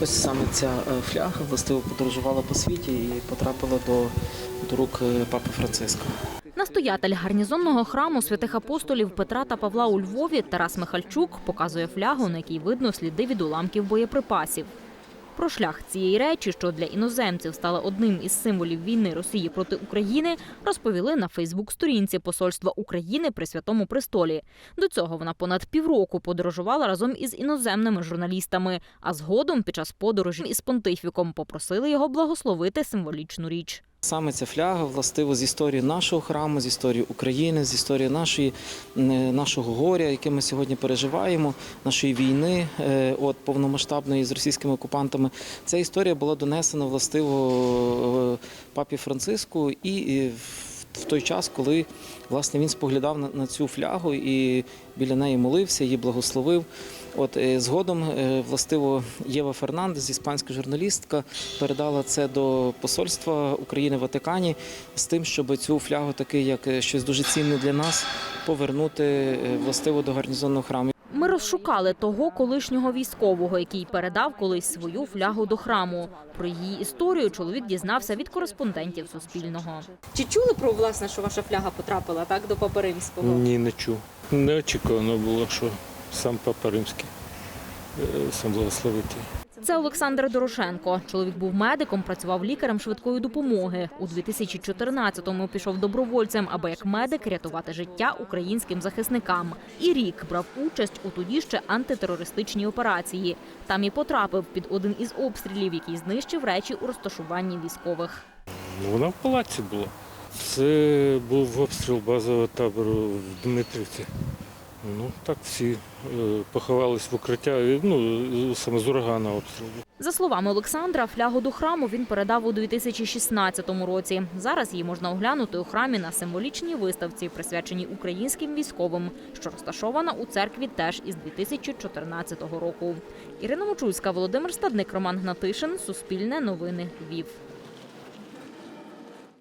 Ось саме ця е, фляга властиво подорожувала по світі і потрапила до, рук е, папи Франциска. Настоятель гарнізонного храму святих апостолів Петра та Павла у Львові Тарас Михальчук показує флягу, на якій видно сліди від уламків боєприпасів. Про шлях цієї речі, що для іноземців стала одним із символів війни Росії проти України, розповіли на Фейсбук-сторінці Посольства України при Святому Престолі. До цього вона понад півроку подорожувала разом із іноземними журналістами. А згодом, під час подорожі із понтифіком, попросили його благословити символічну річ. Саме ця фляга властиво з історії нашого храму, з історії України, з історії нашої, е, нашого горя, яке ми сьогодні переживаємо, нашої війни, е, от повномасштабної з російськими окупантами. Ця історія була донесена властиво е, папі Франциску і е, в- той час, коли власне він споглядав на, на цю флягу і біля неї молився, її благословив. От е, згодом е, властиво Єва Фернандес, іспанська журналістка, передала це до посольства України в Ватикані з тим, щоб цю флягу, таки як е, щось дуже цінне для нас, повернути властиво до гарнізонного храму. Розшукали того колишнього військового, який передав колись свою флягу до храму. Про її історію чоловік дізнався від кореспондентів Суспільного. Чи чули про власне, що ваша фляга потрапила так до Папи Римського? Ні, не чув. Неочікувано було, що сам Папа Римський е, сам благословити. Це Олександр Дорошенко. Чоловік був медиком, працював лікарем швидкої допомоги. У 2014-му пішов добровольцем, аби як медик рятувати життя українським захисникам. І рік брав участь у тоді ще антитерористичній операції. Там і потрапив під один із обстрілів, який знищив речі у розташуванні військових. Ну, Вона в палаці була. Це був обстріл базового табору в Дмитрівці. Ну, так всі е, поховались в укриття, ну, саме з урагана обстріл. був. За словами Олександра, флягу до храму він передав у 2016 році. Зараз її можна оглянути у храмі на символічній виставці, присвяченій українським військовим, що розташована у церкві теж із 2014 року. Ірина Мочульська, Володимир Стадник, Роман Гнатишин, Суспільне новини, Львів.